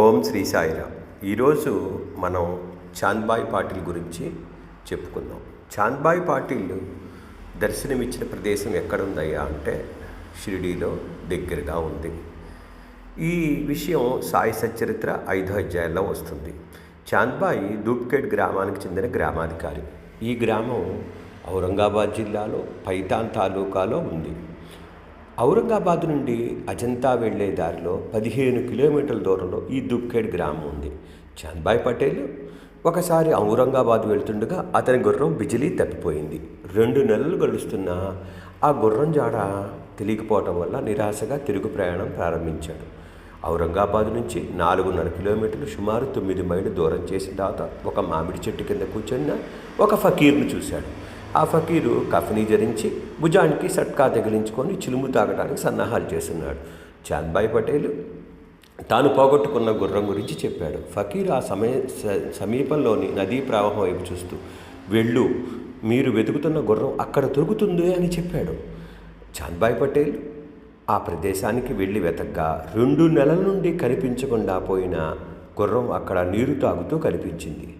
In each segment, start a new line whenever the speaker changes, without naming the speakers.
ఓం శ్రీ సాయిరామ్. ఈరోజు మనం చాంద్బాయ్ పాటిల్ గురించి చెప్పుకుందాం. చాంద్బాయ్ పాటిల్ దర్శనమిచ్చిన ప్రదేశం ఎక్కడుందయ్యా అంటే షిరిడీలో దగ్గరగా ఉంది. ఈ విషయం సాయి సచరిత్ర ఐదో అధ్యాయంలో వస్తుంది. చాంద్బాయి దూప్కేట్ గ్రామానికి చెందిన గ్రామాధికారి. ఈ గ్రామం ఔరంగాబాద్ జిల్లాలో పైతాన్ తాలూకాలో ఉంది. ఔరంగాబాద్ నుండి అజంతా వెళ్ళే దారిలో పదిహేను కిలోమీటర్ల దూరంలో ఈ దుక్కేడ్ గ్రామం ఉంది. చాంద్బాయ్ పటేల్ ఒకసారి ఔరంగాబాద్ వెళ్తుండగా అతని గుర్రం బిజిలీ తప్పిపోయింది. రెండు నెలలు గడుస్తున్నా ఆ గుర్రం జాడ తెలియకపోవటం వల్ల నిరాశగా తిరుగు ప్రయాణం ప్రారంభించాడు. ఔరంగాబాద్ నుంచి నాలుగున్నర కిలోమీటర్లు సుమారు తొమ్మిది మైళ్ళు దూరం చేసిన తర్వాత ఒక మామిడి చెట్టు కింద కూర్చున్న ఒక ఫకీర్ను చూశాడు. ఆ ఫకీరు కఫనీ ధరించి భుజానికి సట్కా తగిలించుకొని చిలుము తాగడానికి సన్నాహాలు చేస్తున్నాడు. చాంద్బాయ్ పటేల్ తాను పోగొట్టుకున్న గుర్రం గురించి చెప్పాడు. ఫకీర్ ఆ సమయ స- సమీపంలోని నదీ ప్రవాహం వైపు చూస్తూ వెళ్ళు మీరు వెతుకుతున్న గుర్రం అక్కడ దొరుకుతుంది అని చెప్పాడు. చాంద్బాయ్ పటేల్ ఆ ప్రదేశానికి వెళ్ళి వెతగ్గా రెండు నెలల నుండి కనిపించకుండా పోయిన గుర్రం అక్కడ నీరు తాగుతూ కనిపించింది.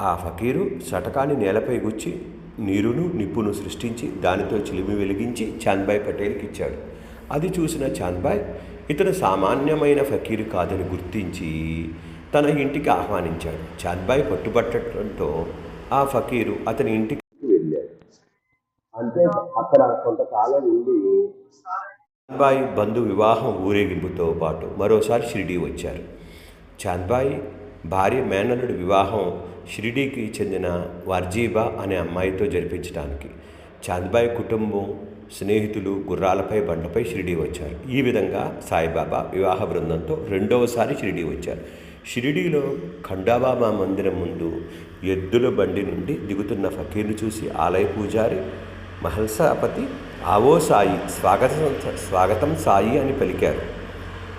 ఆ ఫకీరు సటకాన్ని నేలపై గుచ్చి నీరును నిప్పును సృష్టించి దానితో చిలిమి వెలిగించి చాంద్బాయ్ పటేల్కి ఇచ్చాడు. అది చూసిన చాంద్బాయ్ ఇతను సామాన్యమైన ఫకీరు కాదని గుర్తించి తన ఇంటికి ఆహ్వానించాడు. చాంద్బాయ్ పట్టుబట్టడంతో ఆ ఫకీరు అతని ఇంటికి వెళ్ళాడు. అంటే అక్కడ కొంతకాలం ఉండి చాంద్బాయి బంధు వివాహం ఊరేగింపుతో పాటు మరోసారి షిరిడీ వచ్చారు. చాంద్బాయి భార్య మేనల్లుడి వివాహం షిరిడీకి చెందిన వార్జీబా అనే అమ్మాయితో జరిపించడానికి చాంద్బాయి కుటుంబం స్నేహితులు గుర్రాలపై బండ్లపై షిరిడీ వచ్చారు. ఈ విధంగా సాయిబాబా వివాహ బృందంతో రెండవసారి షిరిడీ వచ్చారు. షిరిడీలో ఖండాబాబా మందిరం ముందు ఎద్దుల బండి నుండి దిగుతున్న ఫకీర్ను చూసి ఆలయ పూజారి మహల్సాపతి ఆవో సాయి స్వాగతం స్వాగతం సాయి అని పలికారు.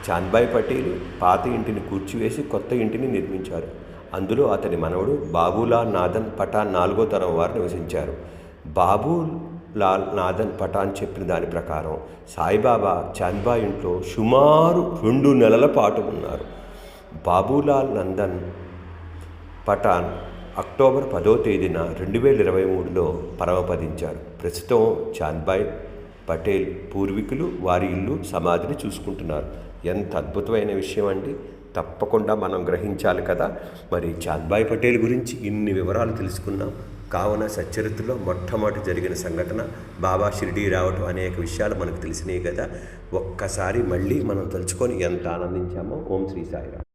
చాంద్బాయ్ పటేల్ పాత ఇంటిని కూర్చివేసి కొత్త ఇంటిని నిర్మించారు. అందులో అతని మనవడు బాబులాల్ నాథన్ పఠాన్ నాలుగో తరం వారు నివసించారు. బాబులాల్ నాథన్ పఠాన్ చెప్పిన దాని ప్రకారం సాయిబాబా చాంద్బాయ్ ఇంట్లో సుమారు రెండు నెలల పాటు ఉన్నారు. బాబులాల్ నందన్ పఠాన్ అక్టోబర్ పదో తేదీన రెండు వేల ఇరవై మూడులో పరమపదించారు. ప్రస్తుతం చాంద్బాయ్ పటేల్ పూర్వీకులు వారి ఇల్లు సమాధిని చూసుకుంటున్నారు. ఎంత అద్భుతమైన విషయం అండి తప్పకుండా మనం గ్రహించాలి కదా. మరి చాంద్బాయ్ పటేల్ గురించి ఇన్ని వివరాలు తెలుసుకున్నాం. కావున సచ్చరిత్రలో మొట్టమొదటి జరిగిన సంఘటన బాబా షిరిడి రావటం అనేక విషయాలు మనకు తెలిసినాయి కదా. ఒక్కసారి మళ్ళీ మనం తలుచుకొని ఎంత ఆనందించామో. ఓం శ్రీ సాయిరామ్.